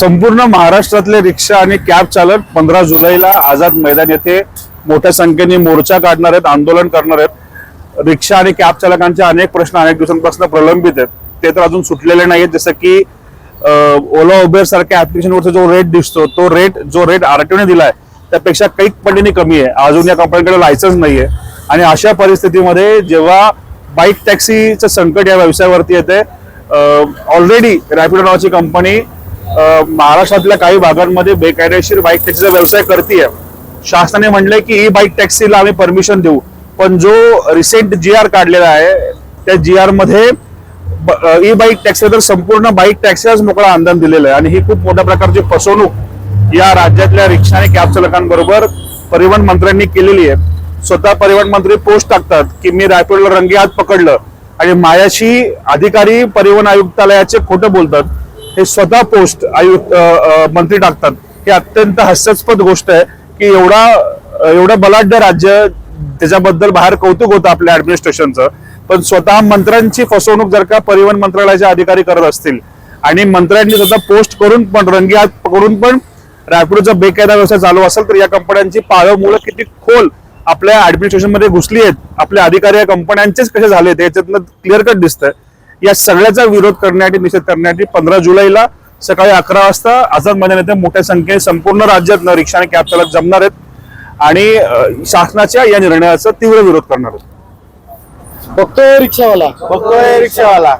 संपूर्ण महाराष्ट्रातले रिक्षा आणि कॅब चालक पंधरा जुलैला आझाद मैदान येथे मोठ्या संख्येने मोर्चा काढणार आहेत आंदोलन करणार आहेत. रिक्षा आणि कॅब चालकांचे अनेक प्रश्न अनेक दिवसांपासून प्रलंबित आहेत. ते तर अजून सुटलेले नाहीत जसं की ओला उबेर सारख्या ऍप्लिकेशनवरचा जो रेट दिसतो तो रेट जो रेट आरटीओने दिलाय त्यापेक्षा कैक पटीने कमी आहे. अजून या कंपनीकडे लायसन्स नाहीये. आणि अशा परिस्थितीमध्ये जेव्हा बाईक टॅक्सीचं संकट या व्यवसायावरती येते ऑलरेडी रॅपिडो नावाची कंपनी महाराष्ट्रातल्या काही भागांमध्ये बेकायदेशीर बाईक टॅक्सीचा व्यवसाय करते शासनाने म्हणले की ई बाईक टॅक्सीला आम्ही परमिशन देऊ. पण जो रिसेंट जी आर काढलेला आहे त्या जी आरमध्ये ई बाईक टॅक्सी तर संपूर्ण बाईक टॅक्सीलाच मोकळा आंदोलन दिलेलं आहे. आणि ही खूप मोठ्या प्रकारची फसवणूक या राज्यातल्या रिक्षा आणि कॅब चालकांबरोबर परिवहन मंत्र्यांनी केलेली आहे. स्वतः परिवहन मंत्री पोस्ट टाकतात की मी रायपूरला रंगे हात पकडलं. आणि मायाशी अधिकारी परिवहन आयुक्तालयाचे खोटं बोलतात. हे स्वतः पोस्ट आयुक्त मंत्री टाकतात. हे अत्यंत हास्यास्पद गोष्ट आहे की एवढा एवढं बलाढ्य राज्य त्याच्याबद्दल बाहेर कौतुक होतं आपल्या ऍडमिनिस्ट्रेशनचं पण स्वतः मंत्र्यांची फसवणूक जर का परिवहन मंत्रालयाचे अधिकारी करत असतील आणि मंत्र्यांनी स्वतः पोस्ट करून पण रंगी हात पकडून पण रायपूरचा बेकायदा व्यवसाय चालू असेल तर या कंपन्यांची पाळवमुळं किती खोल आपल्या ऍडमिनिस्ट्रेशनमध्ये घुसली आहेत. आपले अधिकारी या कंपन्यांचेच कसे झाले याच्यातनं क्लिअर कट दिसतंय. या सगळ्याचा विरोध करण्यासाठी निषेध करण्यासाठी पंधरा जुलैला सकाळी अकरा वाजता आझाद मैदान येथे मोठ्या संख्येने संपूर्ण राज्यात रिक्षा आणि कॅब चालक जमणार आहेत. आणि शासनाच्या या निर्णयाचा तीव्र विरोध करणार आहेत. बघतोय रिक्षावाला. बघतोय रिक्षावाला.